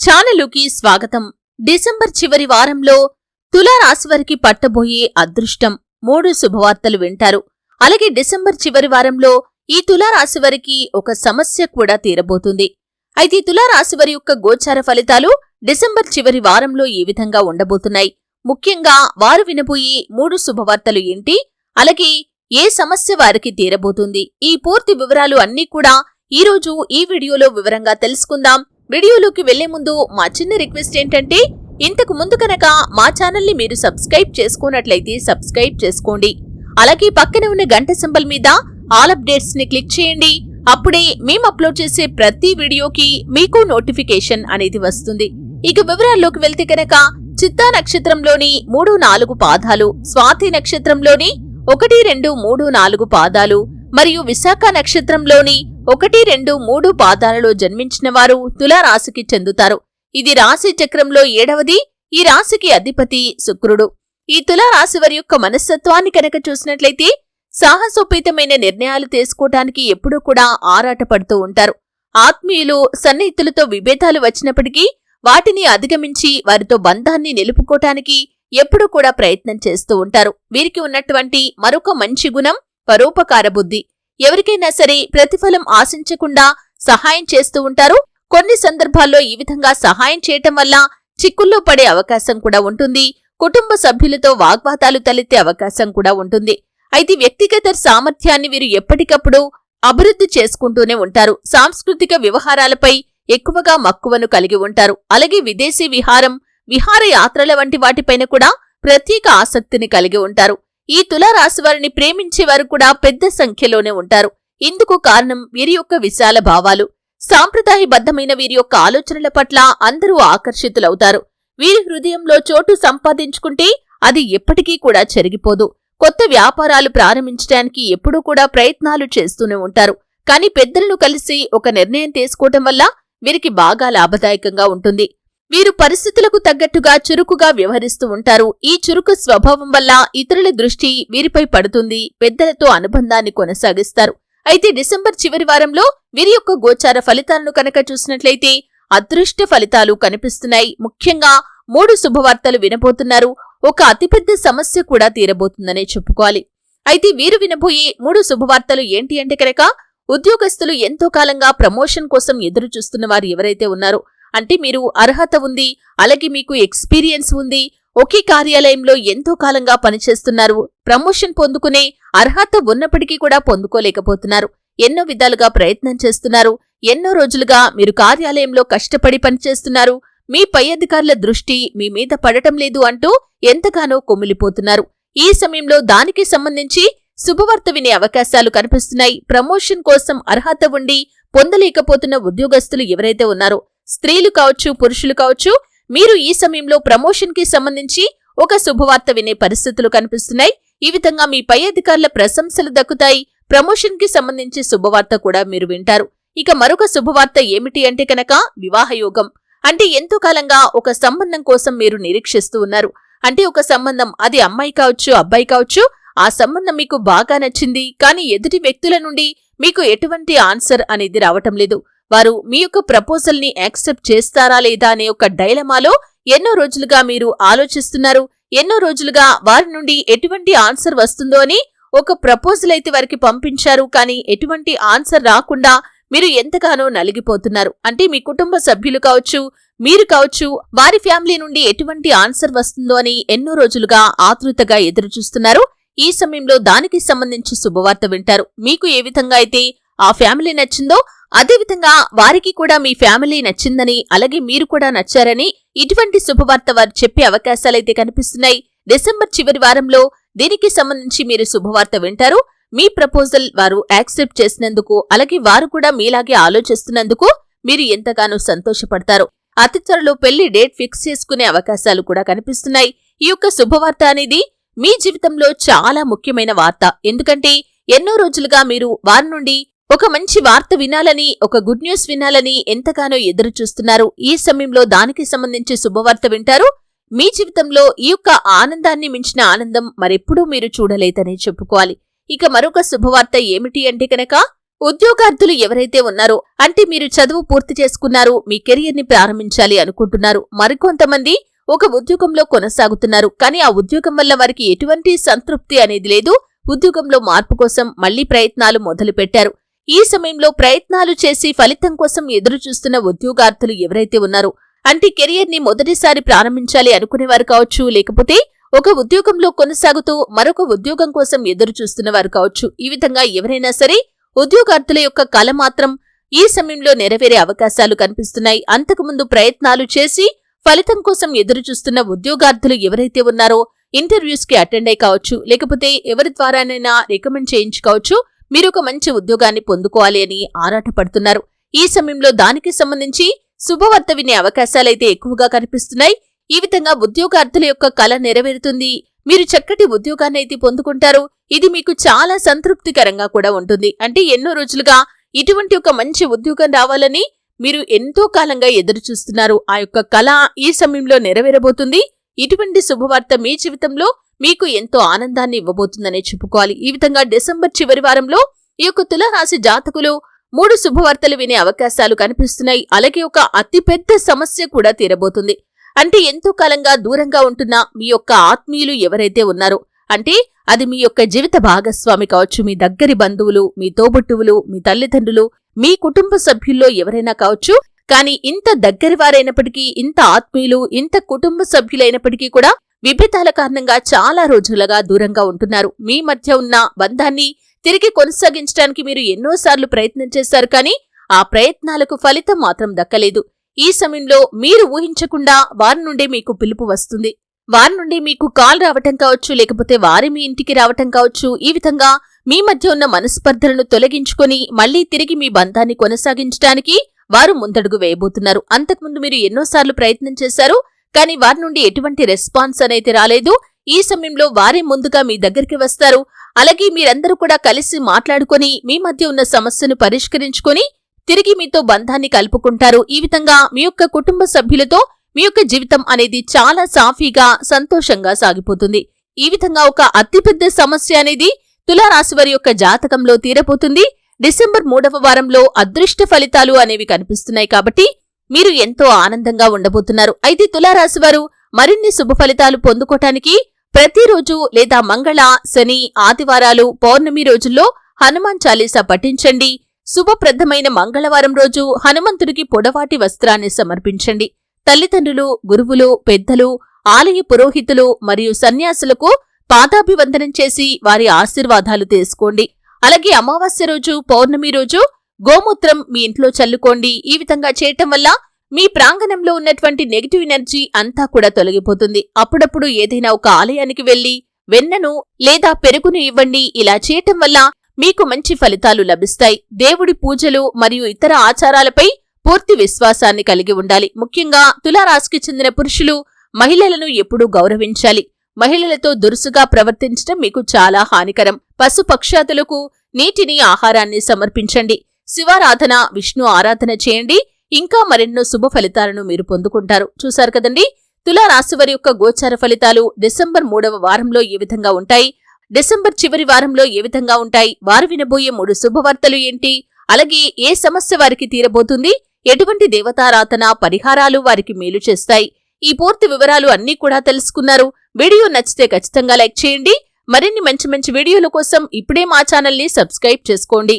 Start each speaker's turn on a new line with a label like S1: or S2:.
S1: ఛానలుకి స్వాగతం. డిసెంబర్ చివరి వారంలో తులారాశివారికి పట్టబోయే అదృష్టం మూడు శుభవార్తలు వింటారు. అలాగే డిసెంబర్ చివరి వారంలో ఈ తులారాశివారికి ఒక సమస్య కూడా తీరబోతుంది. అయితే తులారాశివారి యొక్క గోచార ఫలితాలు డిసెంబర్ చివరి వారంలో ఈ విధంగా ఉండబోతున్నాయి. ముఖ్యంగా వారు వినబోయే మూడు శుభవార్తలు ఏంటి? అలాగే ఏ సమస్య వారికి తీరబోతుంది? ఈ పూర్తి వివరాలు అన్నీ కూడా ఈ రోజు ఈ వీడియోలో వివరంగా తెలుసుకుందాం. వీడియోలోకి వెళ్ళే ముందు మా చిన్న రిక్వెస్ట్ ఏంటంటే ఇంతకు ముందు కనుక మా ఛానల్ని మీరు సబ్స్క్రైబ్ చేసుకున్నట్లయితే సబ్స్క్రైబ్ చేసుకోండి. అలాగే పక్కన ఉన్న గంట సింబల్ మీద ఆల్ అప్డేట్స్ని క్లిక్ చేయండి. అప్పుడే మేము అప్లోడ్ చేసే ప్రతి వీడియోకి మీకు నోటిఫికేషన్ అనేది వస్తుంది. ఇక వివరాల్లోకి వెళ్తే కనుక చిత్తా నక్షత్రంలోని మూడు నాలుగు పాదాలు స్వాతి నక్షత్రంలోని ఒకటి రెండు మూడు నాలుగు పాదాలు మరియు విశాఖ నక్షత్రంలోని ఒకటి రెండు మూడు పాదాలలో జన్మించిన వారు తులారాశికి చెందుతారు. ఇది రాశి చక్రంలో ఏడవది ఈ రాశికి అధిపతి శుక్రుడు. ఈ తులారాశి వారి యొక్క మనస్తత్వాన్ని కనుక చూసినట్లయితే సాహసోపేతమైన నిర్ణయాలు తీసుకోవటానికి ఎప్పుడూ కూడా ఆరాటపడుతూ ఉంటారు. ఆత్మీయులు సన్నిహితులతో విభేదాలు వచ్చినప్పటికీ వాటిని అధిగమించి వారితో బంధాన్ని నిలుపుకోటానికి ఎప్పుడూ కూడా ప్రయత్నం చేస్తూ ఉంటారు. వీరికి ఉన్నటువంటి మరొక మంచి గుణం పరోపకార బుద్ధి. ఎవరికైనా సరే ప్రతిఫలం ఆశించకుండా సహాయం చేస్తూ ఉంటారు. కొన్ని సందర్భాల్లో ఈ విధంగా సహాయం చేయటం వల్ల చిక్కుల్లో పడే అవకాశం కూడా ఉంటుంది. కుటుంబ సభ్యులతో వాగ్వాదాలు తలెత్తే అవకాశం కూడా ఉంటుంది. అయితే వ్యక్తిగత సామర్థ్యాన్ని వీరు ఎప్పటికప్పుడు అభివృద్ధి చేసుకుంటూనే ఉంటారు. సాంస్కృతిక వ్యవహారాలపై ఎక్కువగా మక్కువను కలిగి ఉంటారు. అలాగే విదేశీ విహారం విహారయాత్రల వంటి వాటిపైన కూడా ప్రత్యేక ఆసక్తిని కలిగి ఉంటారు. ఈ తులారాశి వారిని ప్రేమించే వారు కూడా పెద్ద సంఖ్యలోనే ఉంటారు. ఇందుకు కారణం వీరి యొక్క విశాల భావాలు. సాంప్రదాయబద్ధమైన వీరి యొక్క ఆలోచనల పట్ల అందరూ ఆకర్షితులవుతారు. వీరి హృదయంలో చోటు సంపాదించుకుంటే అది ఎప్పటికీ కూడా చెరిగిపోదు. కొత్త వ్యాపారాలు ప్రారంభించడానికి ఎప్పుడూ కూడా ప్రయత్నాలు చేస్తూనే ఉంటారు. కానీ పెద్దలను కలిసి ఒక నిర్ణయం తీసుకోవటం వల్ల వీరికి బాగా లాభదాయకంగా ఉంటుంది. వీరు పరిస్థితులకు తగ్గట్టుగా చురుకుగా వ్యవహరిస్తూ ఉంటారు. ఈ చురుకు స్వభావం వల్ల ఇతరుల దృష్టి వీరిపై పడుతుంది. పెద్దలతో అనుబంధాన్ని కొనసాగిస్తారు. అయితే డిసెంబర్ చివరి వారంలో వీరి యొక్క గోచార ఫలితాలను కనుక చూసినట్లయితే అదృష్ట ఫలితాలు కనిపిస్తున్నాయి. ముఖ్యంగా మూడు శుభవార్తలు వినబోతున్నారు. ఒక అతిపెద్ద సమస్య కూడా తీరబోతుందనే చెప్పుకోవాలి. అయితే వీరు వినబోయే మూడు శుభవార్తలు ఏంటి అంటే కనుక ఉద్యోగస్తులు ఎంతో కాలంగా ప్రమోషన్ కోసం ఎదురు చూస్తున్న వారు ఎవరైతే ఉన్నారో అంటే మీరు అర్హత ఉంది అలాగే మీకు ఎక్స్పీరియన్స్ ఉంది ఒకే కార్యాలయంలో ఎంతో కాలంగా పనిచేస్తున్నారు ప్రమోషన్ పొందుకునే అర్హత ఉన్నప్పటికీ కూడా పొందుకోలేకపోతున్నారు ఎన్నో విధాలుగా ప్రయత్నం చేస్తున్నారు ఎన్నో రోజులుగా మీరు కార్యాలయంలో కష్టపడి పనిచేస్తున్నారు మీ పై అధికారుల దృష్టి మీ మీద పడటం లేదు అంటూ ఎంతగానో కొమ్మిలిపోతున్నారు. ఈ సమయంలో దానికి సంబంధించి శుభవార్త వినే అవకాశాలు కనిపిస్తున్నాయి. ప్రమోషన్ కోసం అర్హత ఉండి పొందలేకపోతున్న ఉద్యోగస్తులు ఎవరైతే ఉన్నారో స్త్రీలు కావచ్చు పురుషులు కావచ్చు మీరు ఈ సమయంలో ప్రమోషన్కి సంబంధించి ఒక శుభవార్త వినే పరిస్థితులు కనిపిస్తున్నాయి. ఈ విధంగా మీ పై అధికారుల ప్రశంసలు దక్కుతాయి. ప్రమోషన్కి సంబంధించి శుభవార్త కూడా మీరు వింటారు. ఇక మరొక శుభవార్త ఏమిటి అంటే కనుక వివాహయోగం. అంటే ఎంతో కాలంగా ఒక సంబంధం కోసం మీరు నిరీక్షిస్తూ ఉన్నారు. అంటే ఒక సంబంధం అది అమ్మాయి కావచ్చు అబ్బాయి కావచ్చు ఆ సంబంధం మీకు బాగా నచ్చింది. కానీ ఎదుటి వ్యక్తుల నుండి మీకు ఎటువంటి ఆన్సర్ అనేది రావటం లేదు. వారు మీ యొక్క ప్రపోజల్ని యాక్సెప్ట్ చేస్తారా లేదా అనే ఒక డైలమాలో ఎన్నో రోజులుగా మీరు ఆలోచిస్తున్నారు. ఎన్నో రోజులుగా వారి నుండి ఎటువంటి ఆన్సర్ వస్తుందో అని ఒక ప్రపోజల్ అయితే వారికి పంపించారు. కానీ ఎటువంటి ఆన్సర్ రాకుండా మీరు ఎంతగానో నలిగిపోతున్నారు. అంటే మీ కుటుంబ సభ్యులు కావచ్చు మీరు కావచ్చు వారి ఫ్యామిలీ నుండి ఎటువంటి ఆన్సర్ వస్తుందో అని ఎన్నో రోజులుగా ఆతృతగా ఎదురుచూస్తున్నారు. ఈ సమయంలో దానికి సంబంధించి శుభవార్త వింటారు. మీకు ఏ విధంగా అయితే ఆ ఫ్యామిలీ నచ్చిందో అదేవిధంగా వారికి కూడా మీ ఫ్యామిలీ నచ్చిందని అలాగే మీరు కూడా నచ్చారని ఇటువంటి శుభవార్త వారు చెప్పే అవకాశాలైతే కనిపిస్తున్నాయి. డిసెంబర్ చివరి వారంలో దీనికి సంబంధించి మీరు శుభవార్త వింటారు. మీ ప్రపోజల్ వారు యాక్సెప్ట్ చేసినందుకు అలాగే వారు కూడా మీలాగే ఆలోచిస్తున్నందుకు మీరు ఎంతగానో సంతోషపడతారు. అతి త్వరలో పెళ్ళి డేట్ ఫిక్స్ చేసుకునే అవకాశాలు కూడా కనిపిస్తున్నాయి. ఈ యొక్క శుభవార్త అనేది మీ జీవితంలో చాలా ముఖ్యమైన వార్త. ఎందుకంటే ఎన్నో రోజులుగా మీరు వారి నుండి ఒక మంచి వార్త వినాలని ఒక గుడ్ న్యూస్ వినాలని ఎంతగానో ఎదురు చూస్తున్నారు ఈ సమయంలో దానికి సంబంధించి శుభవార్త వింటారు. మీ జీవితంలో ఈ యొక్క ఆనందాన్ని మించిన ఆనందం మరెప్పుడూ మీరు చూడలేదని చెప్పుకోవాలి. ఇక మరొక శుభవార్త ఏమిటి అంటే కనుక ఉద్యోగార్థులు ఎవరైతే ఉన్నారో అంటే మీరు చదువు పూర్తి చేసుకున్నారు మీ కెరియర్ని ప్రారంభించాలి అనుకుంటున్నారు. మరికొంతమంది ఒక ఉద్యోగంలో కొనసాగుతున్నారు. కానీ ఆ ఉద్యోగం వల్ల వారికి ఎటువంటి సంతృప్తి అనేది లేదు. ఉద్యోగంలో మార్పు కోసం మళ్ళీ ప్రయత్నాలు మొదలుపెట్టారు. ఈ సమయంలో ప్రయత్నాలు చేసి ఫలితం కోసం ఎదురు చూస్తున్న ఉద్యోగార్థులు ఎవరైతే ఉన్నారో అంటే కెరియర్ని మొదటిసారి ప్రారంభించాలి అనుకునేవారు కావచ్చు లేకపోతే ఒక ఉద్యోగంలో కొనసాగుతూ మరొక ఉద్యోగం కోసం ఎదురు చూస్తున్నవారు కావచ్చు. ఈ విధంగా ఎవరైనా సరే ఉద్యోగార్థుల యొక్క కల మాత్రం ఈ సమయంలో నెరవేరే అవకాశాలు కనిపిస్తున్నాయి. అంతకుముందు ప్రయత్నాలు చేసి ఫలితం కోసం ఎదురు చూస్తున్న ఉద్యోగార్థులు ఎవరైతే ఉన్నారో ఇంటర్వ్యూస్కి అటెండ్ అయి కావచ్చు లేకపోతే ఎవరి ద్వారానైనా రికమెండ్ చేయించుకోవచ్చు. మీరు ఒక మంచి ఉద్యోగాన్ని పొందుకోవాలి అని ఆరాటపడుతున్నారు. ఈ సమయంలో దానికి సంబంధించి శుభవార్త వినే అవకాశాలైతే ఎక్కువగా కనిపిస్తున్నాయి. ఈ విధంగా ఉద్యోగార్థుల యొక్క కళ నెరవేరుతుంది. మీరు చక్కటి ఉద్యోగాన్ని అయితే పొందుకుంటారు. ఇది మీకు చాలా సంతృప్తికరంగా కూడా ఉంటుంది. అంటే ఎన్నో రోజులుగా ఇటువంటి ఒక మంచి ఉద్యోగం రావాలని మీరు ఎంతో కాలంగా ఎదురు చూస్తున్నారు ఆ యొక్క కళ ఈ సమయంలో నెరవేరబోతుంది. ఇటువంటి శుభవార్త మీ జీవితంలో మీకు ఎంతో ఆనందాన్ని ఇవ్వబోతుందనే చెప్పుకోవాలి. ఈ విధంగా డిసెంబర్ చివరి వారంలో ఈ యొక్క తులరాశి జాతకులు మూడు శుభవార్తలు వినే అవకాశాలు కనిపిస్తున్నాయి. అలాగే ఒక అతిపెద్ద సమస్య కూడా తీరబోతుంది. అంటే ఎంతో కాలంగా దూరంగా ఉంటున్న మీ యొక్క ఆత్మీయులు ఎవరైతే ఉన్నారో అంటే అది మీ యొక్క జీవిత భాగస్వామి కావచ్చు మీ దగ్గరి బంధువులు మీ తోబుట్టువులు మీ తల్లిదండ్రులు మీ కుటుంబ సభ్యుల్లో ఎవరైనా కావచ్చు. కానీ ఇంత దగ్గరి వారైనప్పటికీ ఇంత ఆత్మీయులు ఇంత కుటుంబ సభ్యులైనప్పటికీ కూడా విభేదాల కారణంగా చాలా రోజులుగా దూరంగా ఉంటున్నారు. మీ మధ్య ఉన్న బంధాన్ని తిరిగి కొనసాగించడానికి మీరు ఎన్నోసార్లు ప్రయత్నం చేశారు కానీ ఆ ప్రయత్నాలకు ఫలితం మాత్రం దక్కలేదు. ఈ సమయంలో మీరు ఊహించకుండా వారి నుండి మీకు పిలుపు వస్తుంది. వారి నుండి మీకు కాల్ రావటం కావచ్చు లేకపోతే వారి మీ ఇంటికి రావటం కావచ్చు ఈ విధంగా మీ మధ్య ఉన్న మనస్పర్ధలను తొలగించుకొని మళ్ళీ తిరిగి మీ బంధాన్ని కొనసాగించడానికి వారు ముందడుగు వేయబోతున్నారు. అంతకుముందు మీరు ఎన్నోసార్లు ప్రయత్నం చేశారు కానీ వారి నుండి ఎటువంటి రెస్పాన్స్ అనేది రాలేదు. ఈ సమయంలో వారే ముందుగా మీ దగ్గరికి వస్తారు. అలాగే మీరందరూ కూడా కలిసి మాట్లాడుకొని మీ మధ్య ఉన్న సమస్యను పరిష్కరించుకొని తిరిగి మీతో బంధాన్ని కలుపుకుంటారు. ఈ విధంగా మీ యొక్క కుటుంబ సభ్యులతో మీ యొక్క జీవితం అనేది చాలా సాఫీగా సంతోషంగా సాగిపోతుంది. ఈ విధంగా ఒక అతిపెద్ద సమస్య అనేది తులారాశి వారి యొక్క జాతకంలో తీరపోతుంది డిసెంబర్ మూడవ వారంలో అదృష్ట ఫలితాలు అనేవి కనిపిస్తున్నాయి కాబట్టి మీరు ఎంతో ఆనందంగా ఉండబోతున్నారు. అయితే తులారాశి వారు మరిన్ని శుభ ఫలితాలు పొందుకోటానికి ప్రతిరోజు లేదా మంగళ శని ఆదివారాలు పౌర్ణమి రోజుల్లో హనుమాన్ చాలీసా పఠించండి. శుభప్రదమైన మంగళవారం రోజు హనుమంతుడికి పొడవాటి వస్త్రాన్ని సమర్పించండి. తల్లిదండ్రులు గురువులు పెద్దలు ఆలయ పురోహితులు మరియు సన్యాసులకు పాదాభివందనం చేసి వారి ఆశీర్వాదాలు తీసుకోండి. అలాగే అమావాస్య రోజు పౌర్ణమి రోజు గోమూత్రం మీ ఇంట్లో చల్లుకోండి. ఈ విధంగా చేయటం వల్ల మీ ప్రాంగణంలో ఉన్నటువంటి నెగిటివ్ ఎనర్జీ అంతా కూడా తొలగిపోతుంది. అప్పుడప్పుడు ఏదైనా ఒక ఆలయానికి వెళ్ళి వెన్నను లేదా పెరుగును ఇవ్వండి. ఇలా చేయటం వల్ల మీకు మంచి ఫలితాలు లభిస్తాయి. దేవుడి పూజలు మరియు ఇతర ఆచారాలపై పూర్తి విశ్వాసాన్ని కలిగి ఉండాలి. ముఖ్యంగా తులారాశికి చెందిన పురుషులు మహిళలను ఎప్పుడూ గౌరవించాలి. మహిళలతో దురుసుగా ప్రవర్తించడం మీకు చాలా హానికరం. పశుపక్షాతులకు నీటిని ఆహారాన్ని సమర్పించండి. శివారాధన విష్ణు ఆరాధన చేయండి. ఇంకా మరెన్నో శుభ ఫలితాలను మీరు పొందుకుంటారు. చూశారు కదండి? తులారాశివారి యొక్క గోచార ఫలితాలు డిసెంబర్ మూడవ వారంలో ఏ విధంగా ఉంటాయి? డిసెంబర్ చివరి వారంలో ఏ విధంగా ఉంటాయి? వారు వినబోయే మూడు శుభవార్తలు ఏంటి? అలాగే ఏ సమస్య వారికి తీరబోతుంది? ఎటువంటి దేవతారాధన పరిహారాలు వారికి మేలు చేస్తాయి? ఈ పూర్తి వివరాలు అన్నీ కూడా తెలుసుకున్నారు. వీడియో నచ్చితే ఖచ్చితంగా లైక్ చేయండి. మరిన్ని మంచి మంచి వీడియోల కోసం ఇప్పుడే మా ఛానల్ని సబ్స్క్రైబ్ చేసుకోండి.